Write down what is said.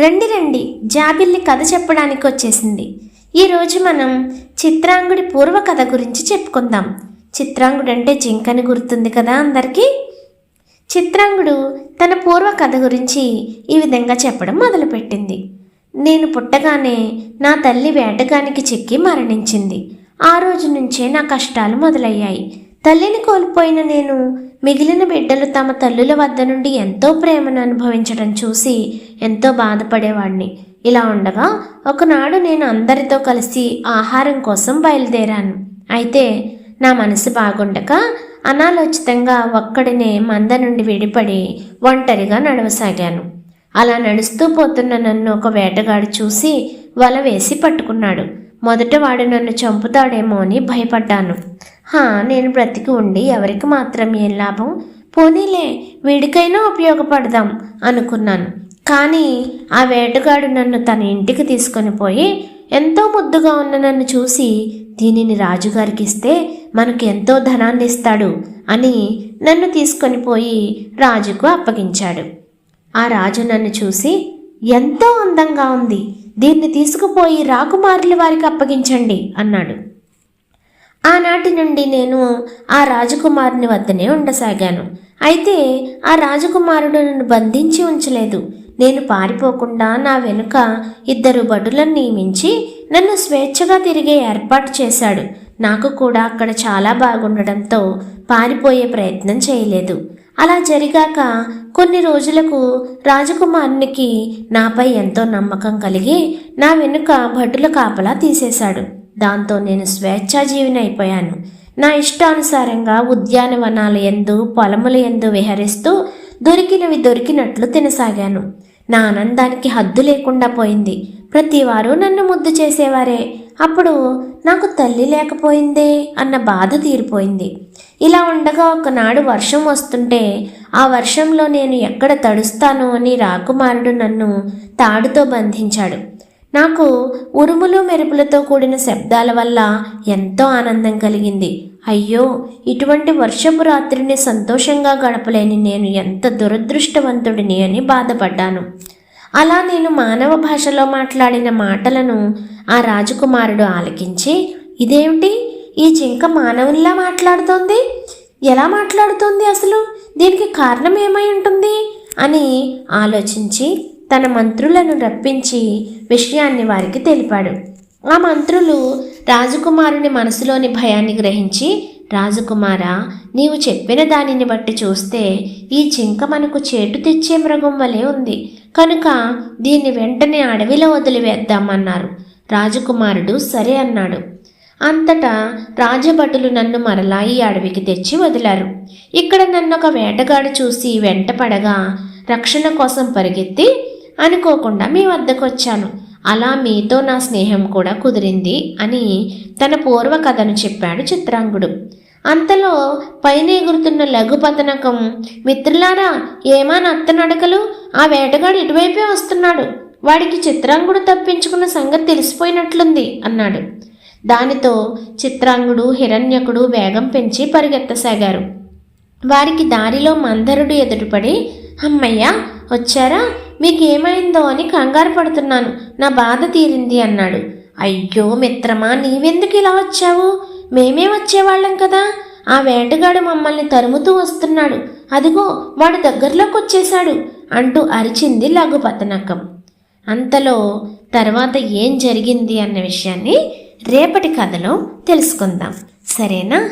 రండి రండి జాబిల్లి కథ చెప్పడానికి వచ్చేసింది. ఈరోజు మనం చిత్రాంగుడి పూర్వ కథ గురించి చెప్పుకుందాం. చిత్రాంగుడు అంటే జింకని గుర్తుంది కదా అందరికీ? చిత్రాంగుడు తన పూర్వ కథ గురించి ఈ విధంగా చెప్పడం మొదలుపెట్టింది. నేను పుట్టగానే నా తల్లి వేటగానికి చిక్కి మరణించింది. ఆ రోజు నుంచే నా కష్టాలు మొదలయ్యాయి. తల్లిని కోల్పోయిన నేను మిగిలిన బిడ్డలు తమ తల్లుల వద్ద నుండి ఎంతో ప్రేమను అనుభవించడం చూసి ఎంతో బాధపడేవాడిని ఇలా ఉండగా ఒకనాడు నేను అందరితో కలిసి ఆహారం కోసం బయలుదేరాను. అయితే నా మనసు బాగుండక అనాలోచితంగా ఒక్కడినే మంద నుండి విడిపడి ఒంటరిగా నడవసాగాను. అలా నడుస్తూ పోతున్న నన్ను ఒక వేటగాడు చూసి వల వేసి పట్టుకున్నాడు. మొదట వాడు నన్ను చంపుతాడేమో అని భయపడ్డాను. హా నేను బ్రతికి ఉండి ఎవరికి మాత్రం ఏం లాభం? పోనీలే వీడికైనా ఉపయోగపడదాం అనుకున్నాను. కానీ ఆ వేటగాడు నన్ను తన ఇంటికి తీసుకొని పోయి ఎంతో ముద్దుగా ఉన్న నన్ను చూసి దీనిని రాజుగారికి ఇస్తే మనకు ఎంతో ధనాన్ని ఇస్తాడు అని నన్ను తీసుకొని పోయి రాజుకు అప్పగించాడు. ఆ రాజు నన్ను చూసి ఎంతో అందంగా ఉంది. దీన్ని తీసుకుపోయి రాకుమారుల వారికి అప్పగించండి అన్నాడు. ఆనాటి నుండి నేను ఆ రాజకుమారుని వద్దనే ఉండసాగాను. అయితే ఆ రాజకుమారుడు నన్ను బంధించి ఉంచలేదు. నేను పారిపోకుండా నా వెనుక ఇద్దరు భటులను నియమించి నన్ను స్వేచ్ఛగా తిరిగే ఏర్పాటు చేశాడు. నాకు కూడా అక్కడ చాలా బాగుండడంతో పారిపోయే ప్రయత్నం చేయలేదు. అలా జరిగాక కొన్ని రోజులకు రాజకుమారునికి నాపై ఎంతో నమ్మకం కలిగి నా వెనుక భటుల కాపలా తీసేశాడు. దాంతో నేను స్వేచ్ఛాజీవిని అయిపోయాను. నా ఇష్టానుసారంగా ఉద్యానవనాల ఎందు పొలముల ఎందు విహరిస్తూ దొరికినవి దొరికినట్లు తినసాగాను. నా ఆనందానికి హద్దు లేకుండా పోయింది. ప్రతివారు నన్ను ముద్దు చేసేవారే. అప్పుడు నాకు తల్లి లేకపోయిందే అన్న బాధ తీరిపోయింది. ఇలా ఉండగా ఒకనాడు వర్షం వస్తుంటే ఆ వర్షంలో నేను ఎక్కడ తడుస్తాను అని రాకుమారుడు నన్ను తాడుతో బంధించాడు. నాకు ఉరుములు మెరుపులతో కూడిన శబ్దాల వల్ల ఎంతో ఆనందం కలిగింది. అయ్యో ఇటువంటి వర్షపు రాత్రిని సంతోషంగా గడపలేని నేను ఎంత దురదృష్టవంతుడిని అని బాధపడ్డాను. అలా నేను మానవ భాషలో మాట్లాడిన మాటలను ఆ రాజకుమారుడు ఆలకించి ఇదేమిటి? ఈ జింక మానవునిలా మాట్లాడుతోంది? ఎలా మాట్లాడుతోంది అసలు? దీనికి కారణం ఏమై ఉంటుంది? అని ఆలోచించి తన మంత్రులను రప్పించి విషయాన్ని వారికి తెలిపాడు. ఆ మంత్రులు రాజకుమారుని మనసులోని భయాన్ని గ్రహించి రాజకుమార నీవు చెప్పిన దానిని బట్టి చూస్తే ఈ జింక మనకు చేటు తెచ్చే మృగం వలె ఉంది. కనుక దీన్ని వెంటనే అడవిలో వదిలివేద్దామన్నారు. రాజకుమారుడు సరే అన్నాడు. అంతటా రాజభటులు నన్ను మరలా ఈ అడవికి తెచ్చి వదిలారు. ఇక్కడ నన్ను ఒక వేటగాడు చూసి వెంటపడగా రక్షణ కోసం పరిగెత్తి అనుకోకుండా మీ వద్దకు వచ్చాను అలా మీతో నా స్నేహం కూడా కుదిరింది అని తన పూర్వ కథను చెప్పాడు చిత్రాంగుడు. అంతలో పైన ఎగురుతున్న లఘుపతనకం మిత్రులారా ఏమా నత్తనడకలు ఆ వేటగాడు ఇటువైపే వస్తున్నాడు. వాడికి చిత్రాంగుడు తప్పించుకున్న సంగతి తెలిసిపోయినట్లుంది అన్నాడు. దానితో చిత్రాంగుడు హిరణ్యకుడు వేగం పెంచి పరిగెత్తసాగారు. వారికి దారిలో మందరుడు ఎదురుపడి అమ్మయ్య వచ్చారా? మీకేమైందో అని కంగారు పడుతున్నాను. నా బాధ తీరింది అన్నాడు. అయ్యో మిత్రమా నీవెందుకు ఇలా వచ్చావు? మేమే వచ్చేవాళ్ళం కదా. ఆ వేటగాడు మమ్మల్ని తరుముతూ వస్తున్నాడు. అదిగో వాడు దగ్గరలోకి వచ్చేశాడు అంటూ అరిచింది లఘుపతనకం అంతలో తర్వాత ఏం జరిగింది అన్న విషయాన్ని రేపటి కథలో తెలుసుకుందాం. సరేనా?